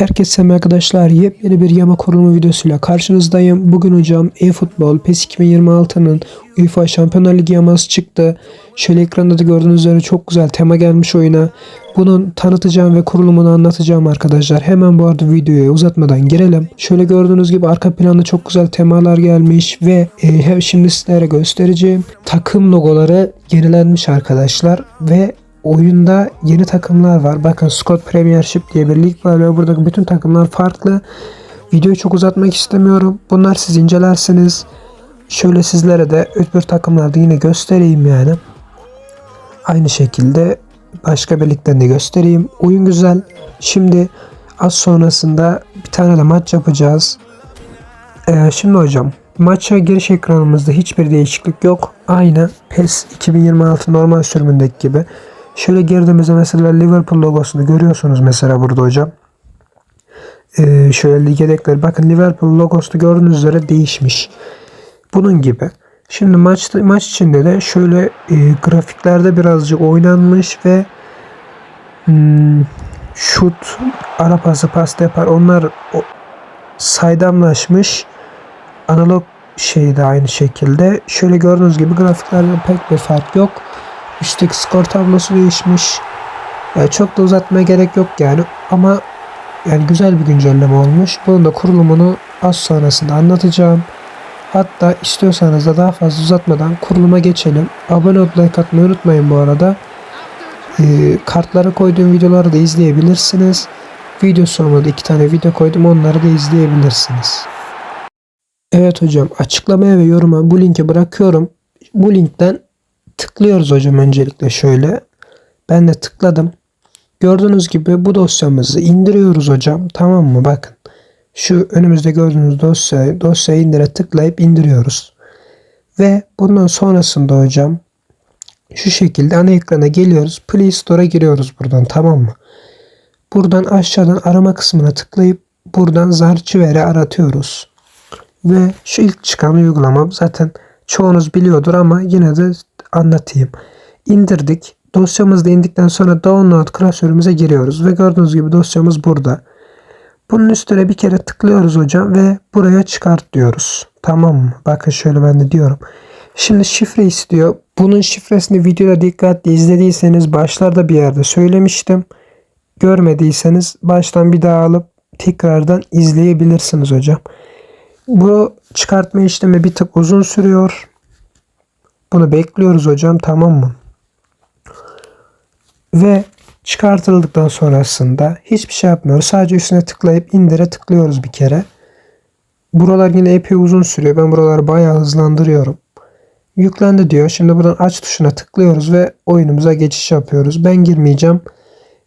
Herkese merhaba arkadaşlar. Yepyeni bir yama kurulumu videosuyla karşınızdayım. Bugün hocam eFootball PES 2026'nın UEFA Şampiyonlar Ligi yaması çıktı. Şöyle ekranda da gördüğünüz üzere çok güzel tema gelmiş oyuna. Bunun tanıtacağım ve kurulumunu anlatacağım arkadaşlar. Hemen bu arada videoya uzatmadan girelim. Şöyle gördüğünüz gibi arka planda çok güzel temalar gelmiş ve e, şimdi sizlere göstereceğim. Takım logoları yenilenmiş arkadaşlar ve oyunda yeni takımlar var. Bakın Scott Premiership diye bir lig var ve buradaki bütün takımlar farklı. Videoyu çok uzatmak istemiyorum. Bunlar siz incelersiniz. Şöyle sizlere de öbür takımlarda yine göstereyim yani. Aynı şekilde başka bir ligden de göstereyim. Oyun güzel. Şimdi az sonrasında bir tane de maç yapacağız. Ee, şimdi hocam maça giriş ekranımızda hiçbir değişiklik yok. Aynı PES 2026 normal sürümündeki gibi. Şöyle girdiğimizde mesela Liverpool logosunu görüyorsunuz mesela burada hocam. Ee, şöyle lig yedekleri. Bakın Liverpool logosunu gördüğünüz üzere değişmiş. Bunun gibi. Şimdi maç maç içinde de şöyle e, grafiklerde birazcık oynanmış ve hmm, şut, ara pası, pas yapar. Onlar o, saydamlaşmış. Analog şey de aynı şekilde. Şöyle gördüğünüz gibi grafiklerde pek bir fark yok. Üstteki skor tablosu değişmiş. Yani çok da uzatmaya gerek yok yani. Ama yani güzel bir güncelleme olmuş. Bunun da kurulumunu az sonrasında anlatacağım. Hatta istiyorsanız da daha fazla uzatmadan kuruluma geçelim. Abone olup like unutmayın bu arada. Ee, kartlara koyduğum videoları da izleyebilirsiniz. Video sonunda da iki tane video koydum. Onları da izleyebilirsiniz. Evet hocam açıklamaya ve yoruma bu linki bırakıyorum. Bu linkten tıklıyoruz hocam öncelikle şöyle. Ben de tıkladım. Gördüğünüz gibi bu dosyamızı indiriyoruz hocam. Tamam mı? Bakın. Şu önümüzde gördüğünüz dosyayı, dosyayı indire tıklayıp indiriyoruz. Ve bundan sonrasında hocam şu şekilde ana ekrana geliyoruz. Play Store'a giriyoruz buradan tamam mı? Buradan aşağıdan arama kısmına tıklayıp buradan Zarchiver'i aratıyoruz. Ve şu ilk çıkan uygulamam zaten çoğunuz biliyordur ama yine de anlatayım. İndirdik. Dosyamız indikten sonra download klasörümüze giriyoruz ve gördüğünüz gibi dosyamız burada. Bunun üstüne bir kere tıklıyoruz hocam ve buraya çıkart diyoruz. Tamam mı? Bakın şöyle ben de diyorum. Şimdi şifre istiyor. Bunun şifresini videoda dikkatli izlediyseniz başlarda bir yerde söylemiştim. Görmediyseniz baştan bir daha alıp tekrardan izleyebilirsiniz hocam. Bu çıkartma işlemi bir tık uzun sürüyor. Bunu bekliyoruz hocam tamam mı? Ve çıkartıldıktan sonrasında hiçbir şey yapmıyoruz. Sadece üstüne tıklayıp indire tıklıyoruz bir kere. Buralar yine epey uzun sürüyor. Ben buraları bayağı hızlandırıyorum. Yüklendi diyor. Şimdi buradan aç tuşuna tıklıyoruz ve oyunumuza geçiş yapıyoruz. Ben girmeyeceğim.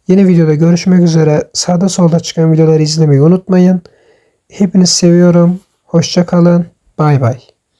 Yeni videoda görüşmek üzere. Sağda solda çıkan videoları izlemeyi unutmayın. Hepinizi seviyorum. Hoşça kalın. Bay bay.